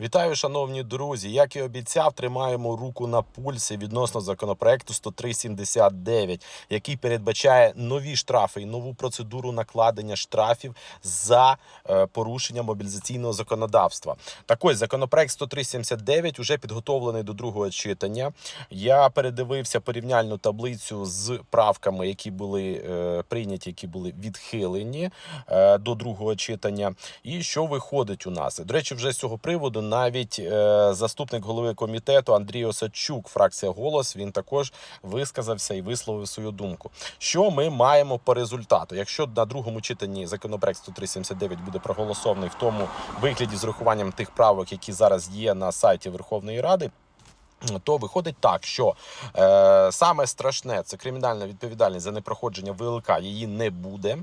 Вітаю, шановні друзі. Як і обіцяв, тримаємо руку на пульсі відносно законопроекту 10379, який передбачає нові штрафи і нову процедуру накладення штрафів за е, порушення мобілізаційного законодавства. Так ось законопроект 10379 вже підготовлений до другого читання. Я передивився порівняльну таблицю з правками, які були е, прийняті, які були відхилені е, до другого читання. І що виходить у нас? До речі, вже з цього приводу навіть е, заступник голови комітету Андрій Осадчук, фракція голос, він також висказався і висловив свою думку. Що ми маємо по результату? Якщо на другому читанні законопроект 10379 буде проголосований в тому вигляді з урахуванням тих правок, які зараз є на сайті Верховної Ради. То виходить так, що е, саме страшне це кримінальна відповідальність за непроходження ВЛК. Її не буде.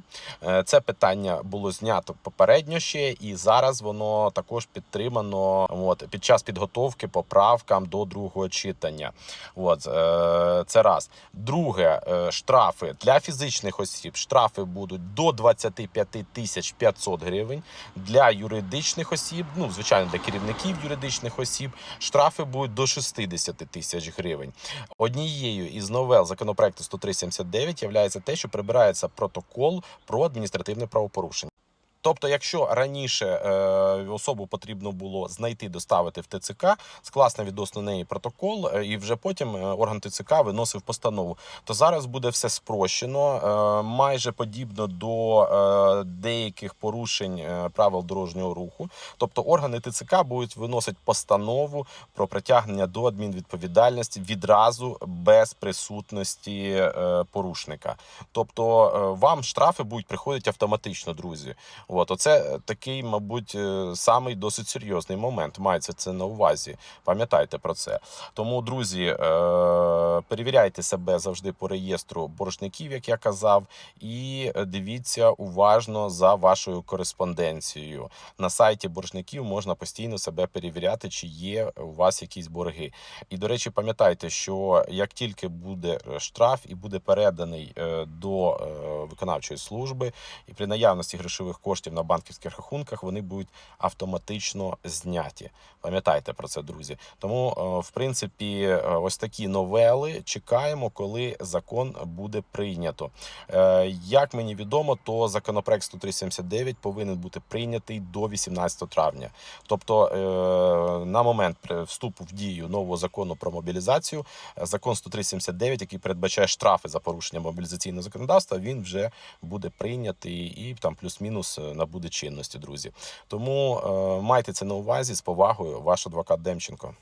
Е, це питання було знято попередньо ще, і зараз воно також підтримано от, під час підготовки поправкам до другого читання. От, е, це раз. Друге, е, штрафи для фізичних осіб. Штрафи будуть до 25 тисяч 500 гривень. Для юридичних осіб, ну звичайно, для керівників юридичних осіб, штрафи будуть до 60 тисяч гривень. Однією із новел законопроекту 10379 є те, що прибирається протокол про адміністративне правопорушення. Тобто, якщо раніше е, особу потрібно було знайти, доставити в ТЦК, скласти відносно неї протокол, е, і вже потім е, орган ТЦК виносив постанову, то зараз буде все спрощено, е, майже подібно до е, деяких порушень е, правил дорожнього руху. Тобто органи ТЦК будуть виносити постанову про притягнення до адмінвідповідальності відразу без присутності е, порушника. Тобто е, вам штрафи будуть приходити автоматично, друзі. От, оце такий, мабуть, е, самий досить серйозний момент. Мається це на увазі. Пам'ятайте про це. Тому, друзі, е, перевіряйте себе завжди по реєстру боржників, як я казав, і дивіться уважно за вашою кореспонденцією. На сайті боржників можна постійно себе перевіряти, чи є у вас якісь борги. І, до речі, пам'ятайте, що як тільки буде штраф і буде переданий е, до е, виконавчої служби, і при наявності грошових коштів на банківських рахунках вони будуть автоматично зняті. Пам'ятайте про це, друзі. Тому, е, в принципі, е, ось такі новели чекаємо, коли закон буде прийнято. Е, Як мені відомо, то законопроект 10379 повинен бути прийнятий до 18 травня. Тобто, на момент вступу в дію нового закону про мобілізацію, закон 10379, який передбачає штрафи за порушення мобілізаційного законодавства, він вже буде прийнятий і там плюс-мінус е, набуде чинності, друзі. Тому е, майте це на увазі з повагою, ваш адвокат Демченко.